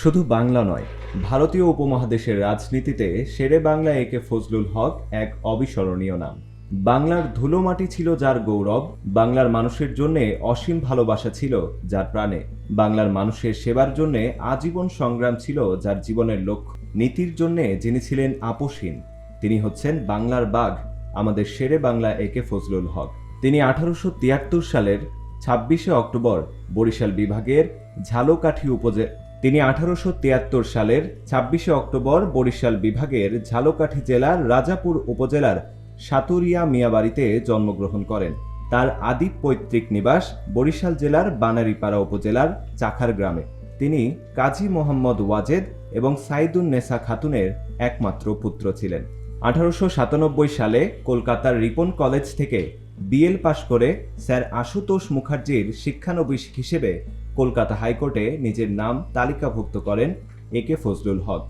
শুধু বাংলা নয়, ভারতীয় উপমহাদেশের রাজনীতিতে শেরে বাংলা একে ফজলুল হক এক অবিস্মরণীয় নাম। বাংলার ধুলোমাটি ছিল যার গৌরব, বাংলার মানুষের জন্যে অসীম ভালোবাসা ছিল যার প্রাণে, বাংলার মানুষের সেবার জন্যে আজীবন সংগ্রাম ছিল যার জীবনের লক্ষ্য, নীতির জন্যে যিনি ছিলেন আপোষহীন, তিনি হচ্ছেন বাংলার বাঘ, আমাদের শেরে বাংলা একে ফজলুল হক। তিনি আঠারোশো তিয়াত্তর সালের ছাব্বিশে অক্টোবর বরিশাল বিভাগের ঝালকাঠি উপজে তিনি আঠারোশো তিয়াত্তর সালের ছাব্বিশে অক্টোবর বরিশাল বিভাগের ঝালকাঠি জেলার রাজাপুর উপজেলার সাতুরিয়া মিয়াবাড়িতে জন্মগ্রহণ করেন। তার আদি পৈতৃক নিবাস বরিশাল জেলার বানারীপাড়া উপজেলার চাখার গ্রামে। তিনি কাজী মোহাম্মদ ওয়াজেদ এবং সাইদুন নেসা খাতুনের একমাত্র পুত্র ছিলেন। আঠারোশো সাতানব্বই সালে কলকাতার রিপন কলেজ থেকে বিএল পাশ করে স্যার আশুতোষ মুখার্জির শিক্ষানবিশ হিসেবে কলকাতা হাইকোর্টে নিজের নাম তালিকাভুক্ত করেন এ কে ফজলুল হক।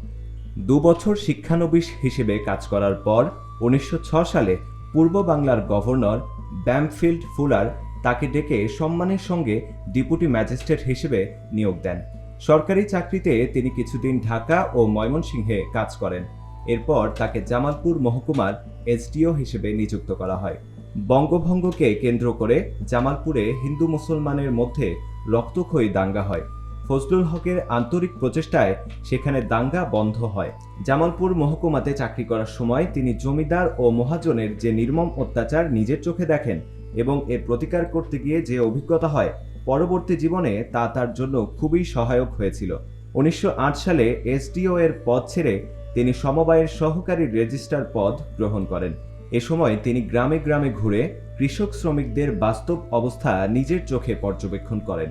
দু বছর শিক্ষানবিশ হিসেবে কাজ করার পর উনিশশো সালে পূর্ব বাংলার গভর্নর ব্যামফিল্ড ফুলার তাকে ডেকে সম্মানের সঙ্গে ডিপুটি ম্যাজিস্ট্রেট হিসেবে নিয়োগ দেন। সরকারি চাকরিতে তিনি কিছুদিন ঢাকা ও ময়মনসিংহে কাজ করেন। এরপর তাকে জামালপুর মহকুমার এসডিও হিসেবে নিযুক্ত করা হয়। বঙ্গভঙ্গকে কেন্দ্র করে জামালপুরে হিন্দু মুসলমানের মধ্যে রক্তক্ষয়ী দাঙ্গা হয়। ফজলুল হকের আন্তরিক প্রচেষ্টায় সেখানে দাঙ্গা বন্ধ হয়। জামালপুর মহকুমাতে চাকরি করার সময় তিনি জমিদার ও মহাজনের যে নির্মম অত্যাচার নিজের চোখে দেখেন এবং এর প্রতিকার করতে গিয়ে যে অভিজ্ঞতা হয়, পরবর্তী জীবনে তা তার জন্য খুবই সহায়ক হয়েছিল। উনিশশো আট সালে এসডিও এর পদ ছেড়ে তিনি সমবায়ের সহকারী রেজিস্ট্রার পদ গ্রহণ করেন। এ সময় তিনি গ্রামে গ্রামে ঘুরে কৃষক শ্রমিকদের বাস্তব অবস্থা নিজের চোখে পর্যবেক্ষণ করেন।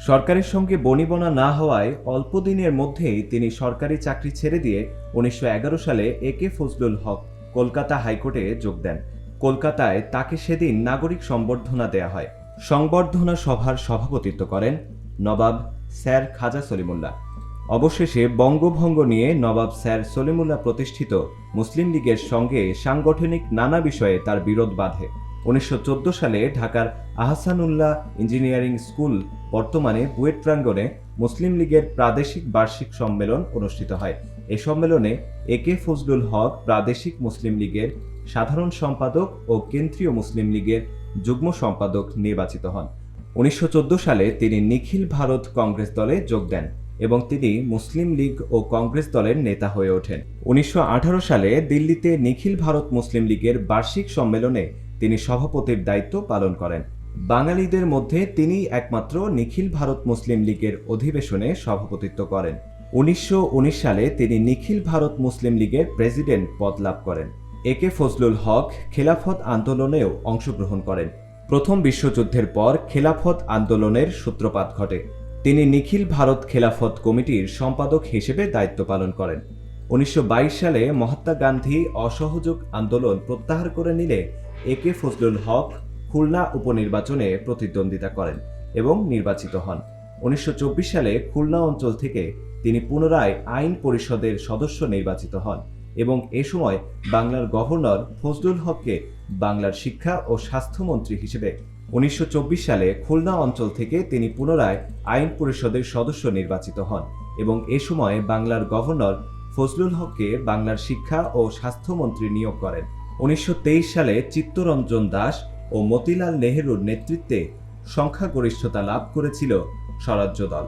সরকারের সঙ্গে বনিবনা না হওয়ায় অল্প দিনের মধ্যেই তিনি সরকারি চাকরি ছেড়ে দিয়ে উনিশশো এগারো সালে এ কে ফজলুল হক কলকাতা হাইকোর্টে যোগ দেন। কলকাতায় তাকে সেদিন নাগরিক সম্বর্ধনা দেয়া হয়। সংবর্ধনা সভার সভাপতিত্ব করেন নবাব স্যার খাজা সলিমুল্লাহ। অবশেষে বঙ্গভঙ্গ নিয়ে নবাব স্যার সলিমুল্লাহ প্রতিষ্ঠিত মুসলিম লীগের সঙ্গে সাংগঠনিক নানা বিষয়ে তার বিরোধ বাধে। উনিশশো চোদ্দ সালে ঢাকার আহসানুল্লাহ ইঞ্জিনিয়ারিং স্কুল বর্তমানে বুয়েট প্রাঙ্গণে মুসলিম লীগের প্রাদেশিক বার্ষিক সম্মেলন অনুষ্ঠিত হয়। এ সম্মেলনে এ কে ফজলুল হক প্রাদেশিক মুসলিম লীগের সাধারণ সম্পাদক ও কেন্দ্রীয় মুসলিম লীগের যুগ্ম সম্পাদক নির্বাচিত হন। উনিশশো চোদ্দ সালে তিনি নিখিল ভারত কংগ্রেস দলে যোগ দেন। এবং তিনি মুসলিম লীগ ও কংগ্রেস দলের নেতা হয়ে ওঠেন। উনিশশো আঠারো সালে দিল্লিতে নিখিল ভারত মুসলিম লীগের বার্ষিক সম্মেলনে তিনি সভাপতির দায়িত্ব পালন করেন। বাঙালিদের মধ্যে তিনি একমাত্র নিখিল ভারত মুসলিম লীগের অধিবেশনে সভাপতিত্ব করেন। উনিশশো উনিশ সালে তিনি নিখিল ভারত মুসলিম লীগের প্রেসিডেন্ট পদ লাভ করেন। এ কে ফজলুল হক খেলাফত আন্দোলনেও অংশগ্রহণ করেন। প্রথম বিশ্বযুদ্ধের পর খেলাফত আন্দোলনের সূত্রপাত ঘটে। তিনি নিখিল ভারত খেলাফত কমিটির সম্পাদক হিসেবে দায়িত্ব পালন করেন। উনিশশো বাইশ সালে মহাত্মা গান্ধী অসহযোগ আন্দোলন প্রত্যাহার করে নিলে এ কে ফজলুল হক খুলনা উপনির্বাচনে প্রতিদ্বন্দ্বিতা করেন এবং নির্বাচিত হন। উনিশশো চব্বিশ সালে খুলনা অঞ্চল থেকে তিনি পুনরায় আইন পরিষদের সদস্য নির্বাচিত হন এবং এ সময় বাংলার গভর্নর ফজলুল হককে বাংলার শিক্ষা ও স্বাস্থ্যমন্ত্রী হিসেবে উনিশশো চব্বিশ সালে খুলনা অঞ্চল থেকে তিনি পুনরায় আইন পরিষদের সদস্য নির্বাচিত হন এবং এ সময় বাংলার গভর্নর ফজলুল হককে বাংলার শিক্ষা ও স্বাস্থ্যমন্ত্রী নিয়োগ করেন। উনিশশো তেইশ সালে চিত্তরঞ্জন দাস ও মতিলাল নেহেরুর নেতৃত্বে সংখ্যাগরিষ্ঠতা লাভ করেছিল স্বরাজ্য দল।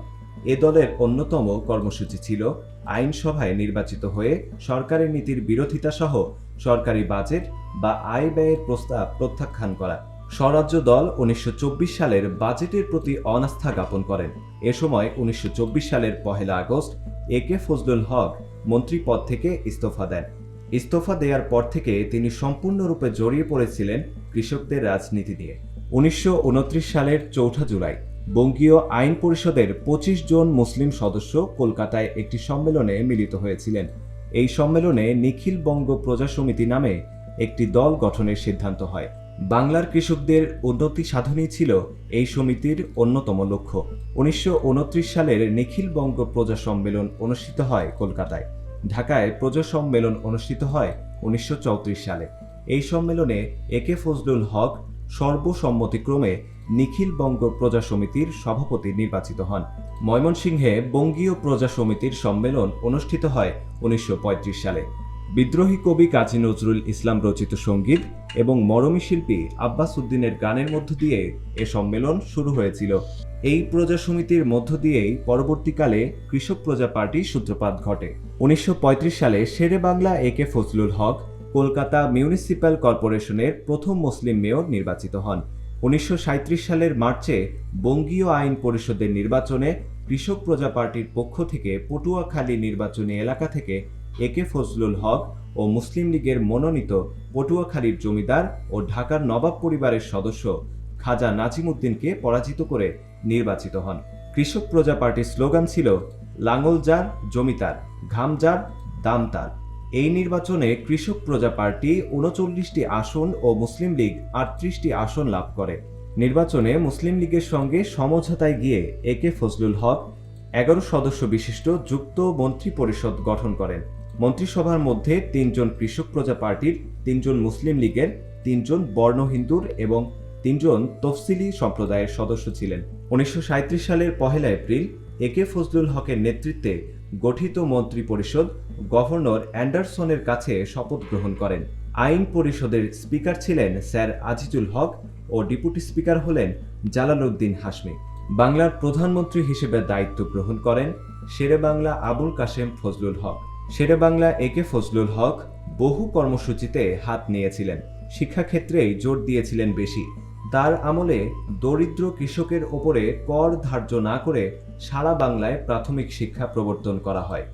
এ দলের অন্যতম কর্মসূচি ছিল আইনসভায় নির্বাচিত হয়ে সরকারি নীতির বিরোধিতা সহ সরকারি বাজেট বা আয় ব্যয়ের প্রস্তাব প্রত্যাখ্যান করা। স্বরাজ্য দল উনিশশো চব্বিশ সালের বাজেটের প্রতি অনাস্থা জ্ঞাপন করেন। এ সময় উনিশশো চব্বিশ সালের পহেলা আগস্ট এ কে ফজলুল হক মন্ত্রী পদ থেকে ইস্তফা দেন। ইস্তফা দেওয়ার পর থেকে তিনি সম্পূর্ণরূপে জড়িয়ে পড়েছিলেন কৃষকদের রাজনীতি নিয়ে। উনিশশো সালের চৌঠা জুলাই বঙ্গীয় আইন পরিষদের পঁচিশ জন মুসলিম সদস্য কলকাতায় একটি সম্মেলনে মিলিত হয়েছিলেন। এই সম্মেলনে নিখিল বঙ্গ প্রজা সমিতি নামে একটি দল গঠনের সিদ্ধান্ত হয়। বাংলার কৃষকদের উন্নতি সাধনই ছিল এই সমিতির অন্যতম লক্ষ্য। উনিশশো উনত্রিশ সালের নিখিল বঙ্গ প্রজা সম্মেলন অনুষ্ঠিত হয় কলকাতায়। ঢাকায় প্রজা সম্মেলন অনুষ্ঠিত হয় উনিশশো চৌত্রিশ সালে। এই সম্মেলনে এ কে ফজলুল হক সর্বসম্মতিক্রমে নিখিল বঙ্গ প্রজা সমিতির সভাপতি নির্বাচিত হন। ময়মনসিংহে বঙ্গীয় প্রজা সমিতির সম্মেলন অনুষ্ঠিত হয় উনিশশো পঁয়ত্রিশ সালে। বিদ্রোহী কবি কাজী নজরুল ইসলাম রচিত সংগীত এবং মরমী শিল্পী আব্বাস উদ্দিনের গানের মধ্য দিয়ে এ সম্মেলন শুরু হয়েছিল। এই প্রজা সমিতির মধ্য দিয়েই পরবর্তীকালে কৃষক প্রজা পার্টির সূত্রপাত ঘটে। উনিশশো সালে Sher-e Bangla A K Fazlul Huq Kolkata municipal কর্পোরেশনের প্রথম মুসলিম মেয়র নির্বাচিত হন। উনিশশো সাঁইত্রিশ সালের মার্চে বঙ্গীয় আইন পরিষদের নির্বাচনে কৃষক প্রজা পার্টির পক্ষ থেকে পটুয়াখালী নির্বাচনী এলাকা থেকে এ কে ফজলুল হক ও মুসলিম লীগের মনোনীত পটুয়াখালীর জমিদার ও ঢাকার নবাব পরিবারের সদস্য খাজা নাজিমুদ্দিনকে পরাজিত করে নির্বাচিত হন। কৃষক প্রজা পার্টির স্লোগান ছিল লাঙ্গল যার জমিতার ঘাম যার, দাম তার। এই নির্বাচনে কৃষক প্রজা পার্টি উনচল্লিশটি আসন ও মুসলিম লীগ আটত্রিশটি আসন লাভ করে। নির্বাচনে মুসলিম লীগের সঙ্গে সমঝোতায় গিয়ে এ কে ফজলুল হক, এগারো সদস্য বিশিষ্ট যুক্ত মন্ত্রী পরিষদ গঠন করেন। মন্ত্রিসভার মধ্যে তিনজন কৃষক প্রজা পার্টির, তিনজন মুসলিম লীগের, তিনজন বর্ণ হিন্দুর এবং তিনজন তফসিলি সম্প্রদায়ের সদস্য ছিলেন। উনিশশো সাঁইত্রিশ সালের পহেলা এপ্রিল, এ কে ফজলুল হকের নেতৃত্বে গঠিত মন্ত্রী পরিষদ গভর্নর অ্যান্ডারসনের কাছে শপথ গ্রহণ করেন। আইন পরিষদের স্পিকার ছিলেন স্যার আজিজুল হক ও ডিপুটি স্পিকার হলেন জালালউদ্দিন হাসমি বাংলার প্রধানমন্ত্রী হিসেবে দায়িত্ব গ্রহণ করেন শেরে বাংলা আবুল কাশেম ফজলুল হক। শেরে বাংলা এ কে ফজলুল হক বহু কর্মসূচিতে হাত নিয়েছিলেন। শিক্ষাক্ষেত্রেই জোর দিয়েছিলেন বেশি। তার আমলে দরিদ্র কৃষকের ওপরে কর ধার্য না করে সারা বাংলায় প্রাথমিক শিক্ষা প্রবর্তন করা হয়।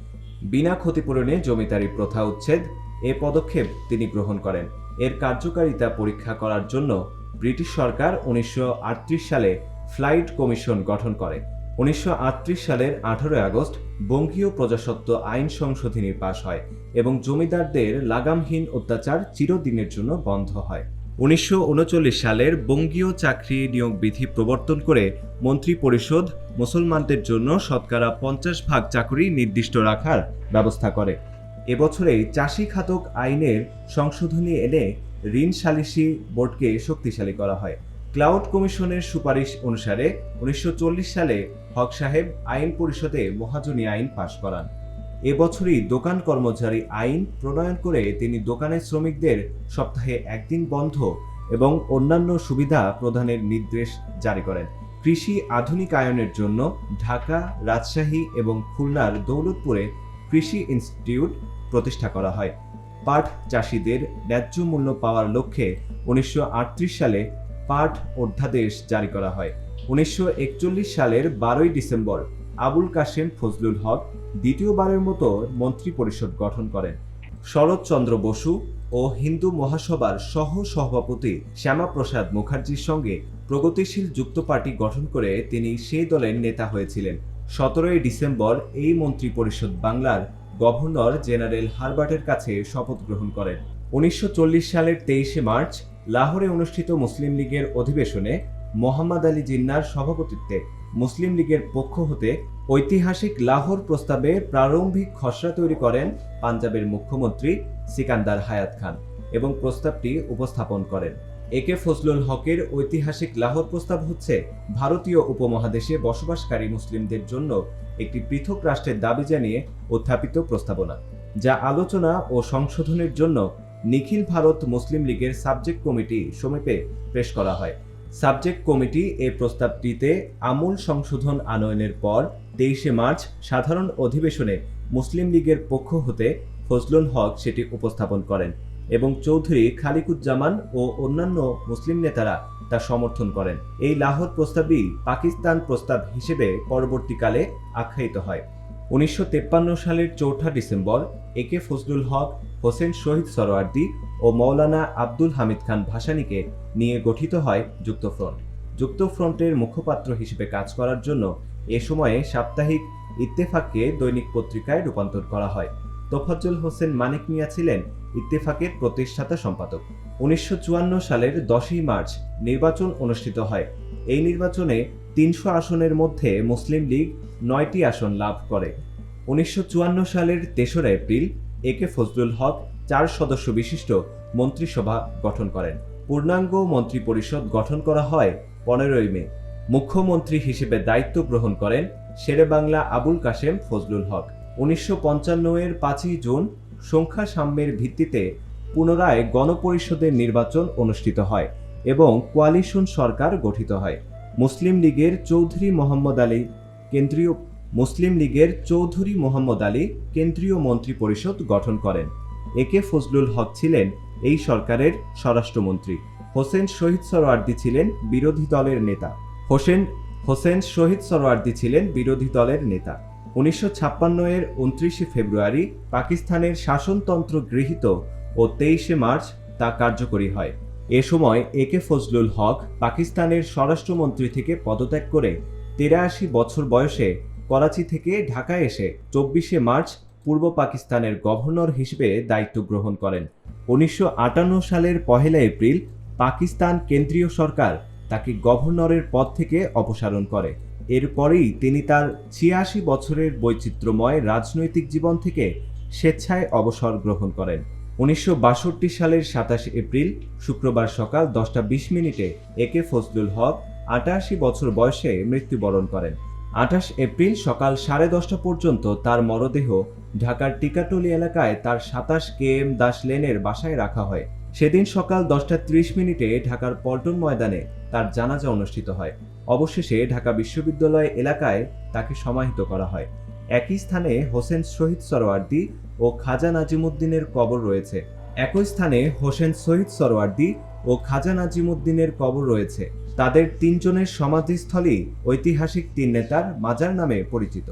বিনা ক্ষতিপূরণে জমিদারি প্রথা উচ্ছেদ, এ পদক্ষেপ তিনি গ্রহণ করেন। এর কার্যকারিতা পরীক্ষা করার জন্য ব্রিটিশ সরকার উনিশশো আটত্রিশ সালে ফ্লাইট কমিশন গঠন করে। উনিশশো আটত্রিশ সালের আঠারোই আগস্ট বঙ্গীয় প্রজাসত্ব আইন সংশোধনী পাশ হয় এবং জমিদারদের লাগামহীন অত্যাচার চিরদিনের জন্য বন্ধ হয়। উনিশশো উনচল্লিশ সালের বঙ্গীয় চাকরি নিয়োগ বিধি প্রবর্তন করে মন্ত্রী পরিষদ মুসলমানদের জন্য শতকরা পঞ্চাশ ভাগ চাকরি নির্দিষ্ট রাখার ব্যবস্থা করে। এবছরেই চাষি খাতক আইনের সংশোধনী এনে ঋণ সালিসি বোর্ডকে শক্তিশালী করা হয়। ক্লাউড কমিশনের সুপারিশ অনুসারে উনিশশো সালে হক সাহেব আইন পরিষদে মহাজনী আইন পাশ করান। এবছরই দোকান কর্মচারী আইন প্রণয়ন করে তিনি দোকানের শ্রমিকদের সপ্তাহে একদিন বন্ধ এবং অন্যান্য সুবিধা প্রদানের নির্দেশ জারি করেন। কৃষি আধুনিকায়নের জন্য ঢাকা, রাজশাহী এবং খুলনার দৌলতপুরে কৃষি ইনস্টিটিউট প্রতিষ্ঠা করা হয়। পাট চাষিদের ন্যায্য মূল্য পাওয়ার লক্ষ্যে উনিশশো আটত্রিশ সালে পাট অধ্যাদেশ জারি করা হয়। উনিশশো একচল্লিশ সালের বারোই ডিসেম্বর আবুল কাশেম ফজলুল হক দ্বিতীয়বারের মতো মন্ত্রী পরিষদ গঠন করেন। শরৎচন্দ্র বসু ও হিন্দু মহাসভার সহ সভাপতি শ্যামাপ্রসাদ মুখার্জির সঙ্গে প্রগতিশীল যুক্ত পার্টি গঠন করে তিনি সেই দলের নেতা হয়েছিলেন। সতেরোই ডিসেম্বর এই মন্ত্রী পরিষদ বাংলার গভর্নর জেনারেল হারবার্টের কাছে শপথ গ্রহণ করেন। উনিশশো চল্লিশ সালের তেইশে মার্চ লাহোরে অনুষ্ঠিত মুসলিম লীগের অধিবেশনে মোহাম্মদ আলী জিন্নার সভাপতিত্বে মুসলিম লীগের পক্ষ হতে ঐতিহাসিক লাহোর প্রস্তাবে প্রারম্ভিক খসড়া তৈরি করেন পাঞ্জাবের মুখ্যমন্ত্রী সিকান্দার হায়াত খান এবং প্রস্তাবটি উপস্থাপন করেন। একে ফজলুল হকের ঐতিহাসিক লাহোর প্রস্তাব হচ্ছে ভারতীয় উপমহাদেশে বসবাসকারী মুসলিমদের জন্য একটি পৃথক রাষ্ট্রের দাবি জানিয়ে উত্থাপিত প্রস্তাবনা, যা আলোচনা ও সংশোধনের জন্য নিখিল ভারত মুসলিম লীগের সাবজেক্ট কমিটি সমীপে পেশ করা হয়। সাবজেক্ট কমিটি এই প্রস্তাবটিতে আমূল সংশোধন আনয়নের পর তেইশে মার্চ সাধারণ অধিবেশনে মুসলিম লীগের পক্ষ হতে ফজলুল হক সেটি উপস্থাপন করেন এবং চৌধুরী খালিকুজ্জামান ও অন্যান্য মুসলিম নেতারা তা সমর্থন করেন। এই লাহোর প্রস্তাবই পাকিস্তান প্রস্তাব হিসেবে পরবর্তীকালে আখ্যায়িত হয়। উনিশশো সালের চৌঠা December A K Fazlul Huq Huseyn Shaheed Suhrawardy ও মৌলানা আব্দুল হামিদ খান ভাসানীকে নিয়ে গঠিত হয় যুক্তফ্রন্ট। যুক্তফ্রন্টের মুখপাত্র হিসেবে কাজ করার জন্য এ সময়ে সাপ্তাহিক ইত্তেফাককে দৈনিক পত্রিকায় রূপান্তর করা হয়। তোফাজ্জল হোসেন মানিক মিয়া ছিলেন ইত্তেফাকের প্রতিষ্ঠাতা সম্পাদক। উনিশশো চুয়ান্ন সালের দশই মার্চ নির্বাচন অনুষ্ঠিত হয়। এই নির্বাচনে তিনশো আসনের মধ্যে মুসলিম লীগ নয়টি আসন লাভ করে। উনিশশো চুয়ান্ন সালের তেসরা এপ্রিল এ কে ফজলুল হক চার সদস্য বিশিষ্ট মন্ত্রিসভা গঠন করেন। পূর্ণাঙ্গ মন্ত্রী পরিষদ গঠন করা হয় পনেরোই মে। মুখ্যমন্ত্রী হিসেবে দায়িত্ব গ্রহণ করেন শেরে বাংলা আবুল কাশেম ফজলুল হক। উনিশশো পঞ্চান্ন এর পাঁচই জুন সংখ্যা সাম্যের ভিত্তিতে পুনরায় গণপরিষদের নির্বাচন অনুষ্ঠিত হয় এবং কোয়ালিশন সরকার গঠিত হয়। মুসলিম লীগের চৌধুরী মোহাম্মদ আলী কেন্দ্রীয় মুসলিম লীগের চৌধুরী মোহাম্মদ আলী কেন্দ্রীয় মন্ত্রী পরিষদ গঠন করেন। একে ফজলুল হক ছিলেন, এই সরকারের স্বরাষ্ট্রমন্ত্রী। হোসেন শহীদ সরওয়ার্দী ছিলেন বিরোধী দলের নেতা। হোসেন হোসেন শহীদ সরওয়ার্দী ছিলেন বিরোধী দলের নেতা। উনিশশো ছাপ্পান্ন এর উনত্রিশে ফেব্রুয়ারি পাকিস্তানের শাসনতন্ত্র গৃহীত ও তেইশে মার্চ তা কার্যকরী হয়। এ সময় একে ফজলুল হক পাকিস্তানের স্বরাষ্ট্রমন্ত্রী থেকে পদত্যাগ করে তেরাশি বছর বয়সে করাচি থেকে ঢাকায় এসে চব্বিশে মার্চ পূর্ব পাকিস্তানের গভর্নর হিসেবে দায়িত্ব গ্রহণ করেন। উনিশশো আটান্ন সালের পহেলা এপ্রিল পাকিস্তান কেন্দ্রীয় সরকার তাকে গভর্নরের পদ থেকে অপসারণ করে। এরপরেই তিনি তার ছিয়াশি বছরের বৈচিত্র্যময় রাজনৈতিক জীবন থেকে স্বেচ্ছায় অবসর গ্রহণ করেন। উনিশশো বাষট্টি সালের সাতাশ এপ্রিল শুক্রবার সকাল দশটা বিশ মিনিটে একে ফজলুল হক আটাশি বছর বয়সে মৃত্যুবরণ করেন। আঠাশ এপ্রিল সকাল সাড়ে দশটা পর্যন্ত তার মরদেহ ঢাকার টিকাটলি এলাকায় তার সাতাশ কে এম দাস লেনের বাসায় রাখা হয়। সেদিন সকাল দশটা ত্রিশ মিনিটে ঢাকার পল্টন ময়দানে তার জানাজা অনুষ্ঠিত হয়। অবশেষে ঢাকা বিশ্ববিদ্যালয় এলাকায় তাকে সমাহিত করা হয়। একই স্থানে হোসেন শহীদ সরোয়ার্দী ও খাজা নাজিমুদ্দিনের কবর রয়েছে। একই স্থানে হোসেন শহীদ সরোয়ার্দী ও খাজা নাজিমুদ্দিনের কবর রয়েছে। তাদের তিনজনের সমাধিস্থলই ঐতিহাসিক তিন নেতার মাজার নামে পরিচিত।